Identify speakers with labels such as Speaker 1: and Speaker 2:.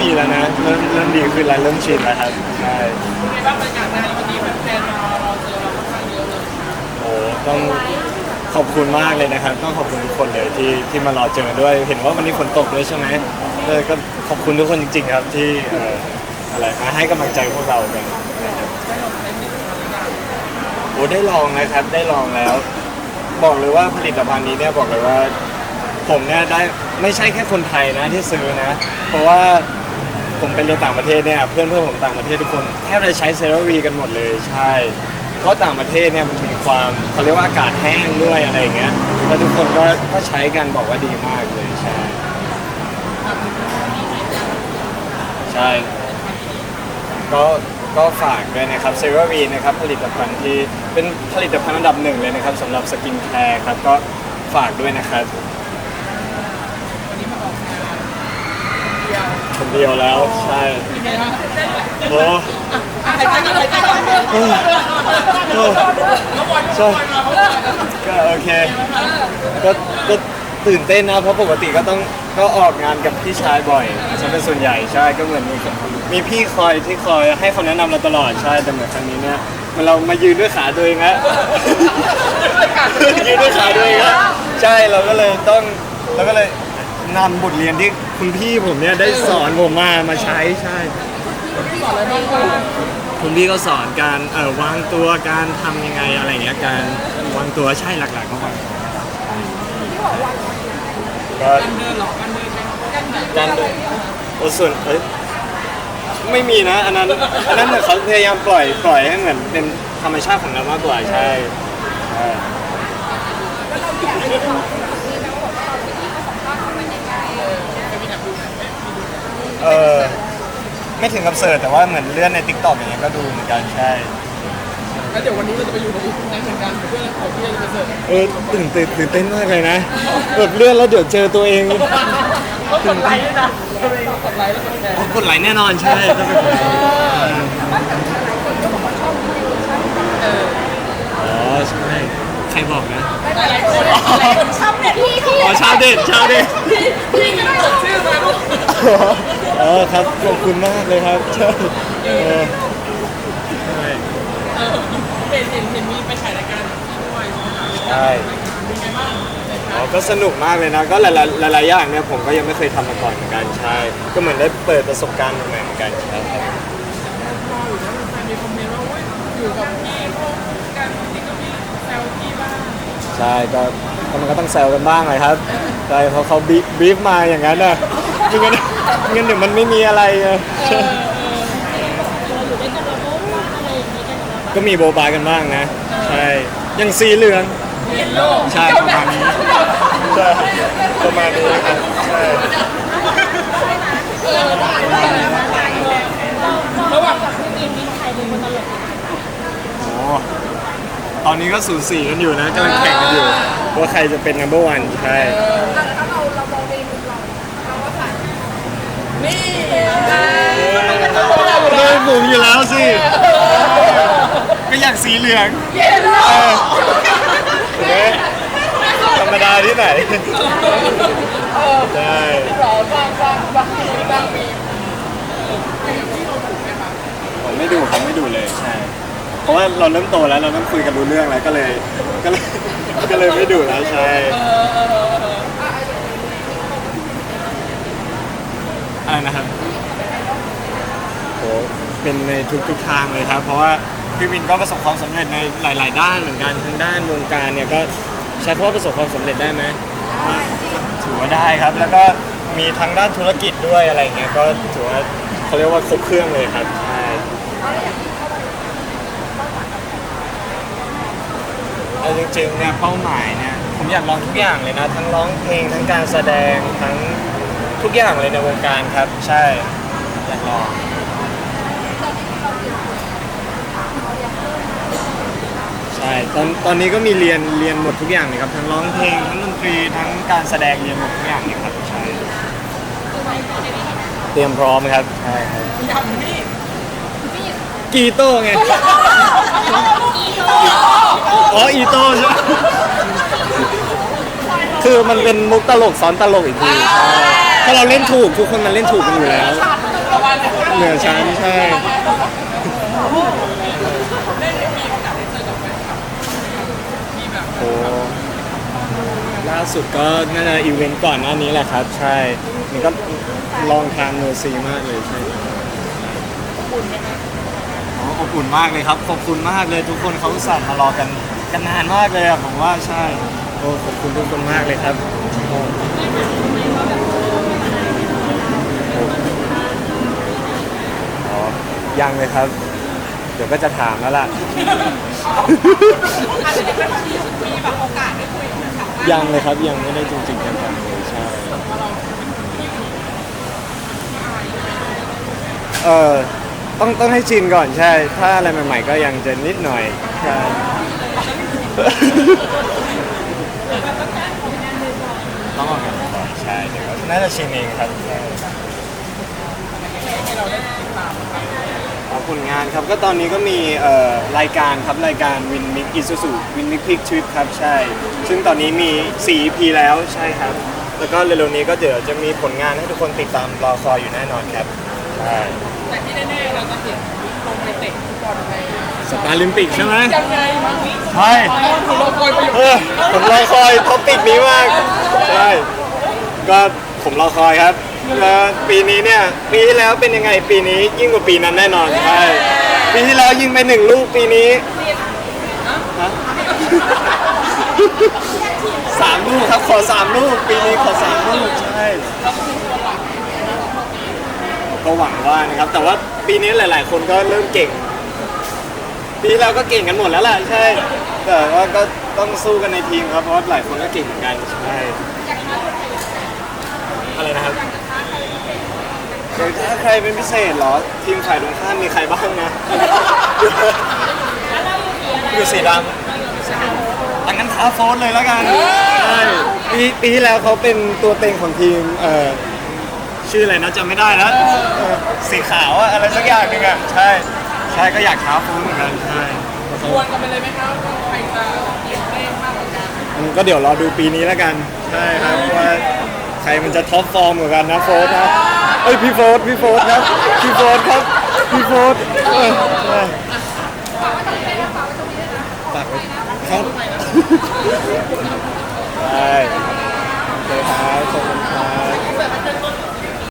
Speaker 1: มีแล้วนะเริ่มเริ่มดีขึ้นแล้วเริ่มชินแล้วครับใช่
Speaker 2: เป็นไงบ้างบรรยากาศงานวันนี้แฟนๆมารอเจอเราค่อนข้างเยอะเลย
Speaker 1: โอ้ต้องขอบคุณมากเลยนะครับ ต้องขอบคุณทุกคนเลยที่ที่มารอเจอด้วย เห็นว่าวันนี้ฝนตกด้วยใช่ไหมเออก็ขอบคุณทุกคนจริง ๆ ครับที่เอ่ออะไรมาให้กำลังใจพวกเรากันนะครับโอ้ได้ลองนะครับได้ลองแล้ว บอกเลยว่าผลิตภัณฑ์นี้เนี่ยบอกเลยว่า ผมเนี่ยได้ไม่ใช่แค่คนไทยนะที่ซื้อนะ เพราะว่า ผมไปเรียนต่างประเทศเนี่ยเพื่อนเพื่อนผมต่างประเทศทุกคนแทบจะใช้เซรั่มวีกันหมดเลยใช่เพราะต่างประเทศเนี่ยมันมีความเขาเรียกว่าอากาศแห้งด้วยอะไรอย่างเงี้ยแล้วทุกคนก็ก็ใช้กันบอกว่าดีมากเลยใช่ใช่ก็ก็ฝากด้วยนะครับเซรั่มวีนะครับผลิตภัณฑ์ที่เป็นผลิตภัณฑ์อันดับหนึ่งเลยนะครับสำหรับสกินแคร์ครับก็ฝากด้วยนะครับ
Speaker 2: วันนี้มาออกงานเดียว
Speaker 1: คน เดียวแล้วใช่โอ้
Speaker 2: อะใครกันใครกัน
Speaker 1: โอ้ใช่ก็โอเคก็ก็ตื่นเต้นนะเพราะปกติก็ต้องก็ออกงานกับพี่ชายบ่อยจะเป็นส่วนใหญ่ใช่ก็เหมือนมีมีพี่คอยที่คอยให้คำแนะนำเราตลอดใช่แต่เหมือนครั้งนี้เนี่ยมันเรามายืนด้วยขาตัวเองแล้วยืนด้วยขาตัวเองแล้วใช่เราก็เลยต้องเราก็เลย นำบทเรียนที่คุณพี่ผมเนี่ยได้สอนผมมามาใช้ใช่
Speaker 2: สอนอะไรบ้างคะ
Speaker 1: คุณพี่ก็สอนการเอ่อวางตัวการทำยังไงอะไรอย่างเงี้ยการวางตัวใช่หลักๆก็วางตัวก็
Speaker 2: การเดินหรอการเดินไหมการเดิน
Speaker 1: การเดินโอ้ส่วนเอ้ยไม่มีนะอันนั้นอันนั้นเหมือนเขาพยายามปล่อยปล่อยให้เหมือนเป็นธรรมชาติของเรามากกว่าใช่ใช่เออ ไม่ถึงกับเสิร์ชแต่ว่าเหมือนเลื่อนในทิกตอกอย่างเงี้ยก็ดูเหมือนกันใช่
Speaker 2: แล้วเดี๋ยววันนี้เราจะไปอยู่ในนั้นเหมือนกันเพื่อนของพี่จะไปเสิร์ฟ
Speaker 1: เออตื่นตื่นตื่นเต้นมากเลยนะแบบเลื่อนแล้วเดี๋ยวเจอตัวเอง
Speaker 2: เขากดไลค์ด้วยนะกดไลค์แล้วกดแชร์
Speaker 1: อ๋อกดไลค์แน่นอนใช่ต้องเป็นอ๋อใช่ใครบอกนะ
Speaker 2: หลายคนหลายคนชอบเนี่ยพี่พี่
Speaker 1: อ๋อชาวเด็ดชาวเด็ด
Speaker 2: พี่ก็ได้จดชื่อมาลูก
Speaker 1: อ๋อ ครับขอบคุณมากเลยครับใช่เออใช่
Speaker 2: เออเห็นเห็นเห็นมีไปถ่ายรายการที่ด้วย
Speaker 1: ใช่
Speaker 2: เป็นไงบ้าง
Speaker 1: อ๋อก็สนุกมากเลยนะก็หลายๆหลายๆอย่างเนี่ยผมก็ยังไม่เคยทำมาก่อนเหมือนกันใช่ก็เหมือนได้เปิดประสบการณ์ใหม่ๆเหมือนกันใช่ครับ
Speaker 2: รออยู่แล้วแฟนมีคอมเมนต์ว่าโอ๊ยอยู่กับพี่พวกกันนี่ก็มีแซวพี่บ้าง
Speaker 1: ใช่ก็ก็มันก็ต้องแซวกันบ้างเลยครับใช่เพราะเขาบีบบีฟมาอย่างนั้นน่ะไม่งั้น ไม่งั้นเดี๋ยวมันไม่มีอะไรไงใช่ก็มีโบบายกันบ้างนะ ใช่อยังสีเหลือง
Speaker 2: เยลโล่
Speaker 1: ใช่ประมาณนี้ใช่ประมาณนี้ครับใช่
Speaker 2: ระหว่าง
Speaker 1: อ๋อตอนนี้ก็สูสีกันอยู่นะกำลังแข่งกันอยู่ว่าใครจะเป็น number one ใช่
Speaker 2: นี่
Speaker 1: เลยบุ๋มอยู่แล้วสิก็อยากสีเหลือง
Speaker 2: เยลโล่
Speaker 1: เออเห็นไหมธรรมดาที่ไหนใช่
Speaker 2: หล่อบางบางบางทีบางมี
Speaker 1: ผมไม่ดูผมไม่ดูเลยใช่เพราะว่าเราเริ่มโตแล้วเราต้องคุยกันรู้เรื่องแล้วก็เลย ก็เลยก็เลยไม่ดูแล้วใช่
Speaker 2: เออ อะ
Speaker 1: ไรนะครับโหเป็นในทุกทุกๆทางเลยครับ เพราะว่าพี่วินก็ประสบความสำเร็จในหลาย ๆ ด้านเหมือนกันทั้งด้านวงการเนี่ยก็ใช้คำว่าประสบความสำเร็จได้ไหมถือว่าได้ครับ แล้วก็มีทางด้านธุรกิจด้วยอะไรเงี้ยก็ถือว่าเขาเรียกว่าครบเครื่องเลยครับใช่เอาจริงๆเนี่ยเป้าหมายเนี่ยผมอยากลองทุกอย่างเลยนะ ทั้งร้องเพลงทั้งการแสดงทั้ง ทุกอย่างเลยในวงการครับ ใช่อยากลองใช่ตอนตอนนี้ก็มีเรียนเรียนหมดทุกอย่างเลยครับทั้งร้องเพลงทั้งดนตรีทั้งการแสดงเรียนหมดทุกอย่างเลยครับใช่เตรียมพร้อมครับใช่ครับ
Speaker 2: อย่างนี้
Speaker 1: กีโต้ไงอ๋ออีโต้ใช่ไหมคือมันเป็นมุกตลกซ้อนตลกอีกที ถ้าเราเล่นถูกทุกคนมันเล่นถูกกันอยู่แล้ว
Speaker 2: ชาติเล
Speaker 1: เหนือชั้นใช่
Speaker 2: ได้มีโอกาสได้เจอกับแฟนคลับที่แบบ
Speaker 1: โอ้ล่าสุดก็น่าจะอีเวนต์ก่อนหน้านี้แหละครับ ใช่นี่ก็ลองทางเมอร์ซีมากเลยใช่อ๋ออบอุ่นมากเลยครับขอบคุณมากเลยทุกคนเขาอุตสั่งมารอกันกันนานมากเลยอะผมว่าใช่โอ้ขอบคุณทุกคนมากเลยครับโอ้อ๋อ ยังเลยครับ เดี๋ยวก็จะถามแล้วล่ะ
Speaker 2: อาจจะได้มีมีแบบโอกาสได้คุยกับแฟนคลับบ้าง
Speaker 1: ยังเลยครับยังไม่ได้จริงๆจังๆเลยใช่เออต้องต้องให้ชินก่อนใช่ ถ้าอะไรใหม่ๆก็ยังจะนิดหน่อยใช่ ต้องออกกันก่อนใช่เดี๋ยวก็น่าจะชินเองครับใช่
Speaker 2: ให้เราได้
Speaker 1: ผลงานครับ ก็ตอนนี้ก็มีเอ่อรายการครับ รายการวินมิกอิซูซูวินมิกพิกทริปครับ ใช่ ซึ่งตอนนี้มี 4 EP แล้วใช่ครับ แล้วก็เร็วๆนี้ก็เดี๋ยวจะมีผลงานให้ทุกคนติดตามรอคอยอยู่แน่นอนครับใช่
Speaker 2: แต่ที่แน่ๆเราจะเห็นลงไปเตะฟุตบอลใน
Speaker 1: สตาร์ลิมปิกใช่ไหม
Speaker 2: ยังไงบ้าง
Speaker 1: ใช่
Speaker 2: ถูกเราโกยไปอยู่
Speaker 1: เออผมรอคอยท็อปิกนี้มากใช่ก็ผมรอคอยครับ แล้วปีนี้เนี่ยปีที่แล้วเป็นยังไงปีนี้ยิ่งกว่าปีนั้นแน่นอนใช่ปีที่แล้วยิงไปหนึ่งลูกปีนี้ฮะสามลูกครับขอสามลูกปีนี้ขอสามลูกใช่ก็หวังว่านะครับ แต่ว่าปีนี้หลาย ๆ คนก็เริ่มเก่ง ปีที่แล้วก็เก่งกันหมดแล้วแหละใช่ แต่ว่าก็ต้องสู้กันในทีมครับเพราะว่าหลายคนก็เก่งเหมือนกันใช่อะไรนะครับ เดี๋ยวถ้าใครเป็นพิเศษเหรอ ทีมฝ่ายตรงข้ามมีใครบ้างนะอยู่สีดำอันนั้นท้าโฟนเลยแล้วกันใช่ปีปีที่แล้วเขาเป็นตัวเต็งของทีมเอ่อชื่ออะไรนะจำไม่ได้แล้วเออสีขาวอะอะไรสักอย่างหนึงอะใช่ใช่ก็อยากท้าโฟนเหมือนกันใช่
Speaker 2: ชวนกันไปเลยไหมครับว่าใครจะเก่งเล่นมากกว่ากัน
Speaker 1: อืมก็เดี๋ยวรอดูปีนี้แล้วกันใช่ครับว่า ใครมันจะท็อปฟอร์มกว่ากันนะโฟร์นะเอ้ยพี่โฟร์พี่โฟร์ครับพี่โฟร์ครับพี่โฟร์เออใช่ฝากไว้ครับใช่โอเคครับขอบคุณครับ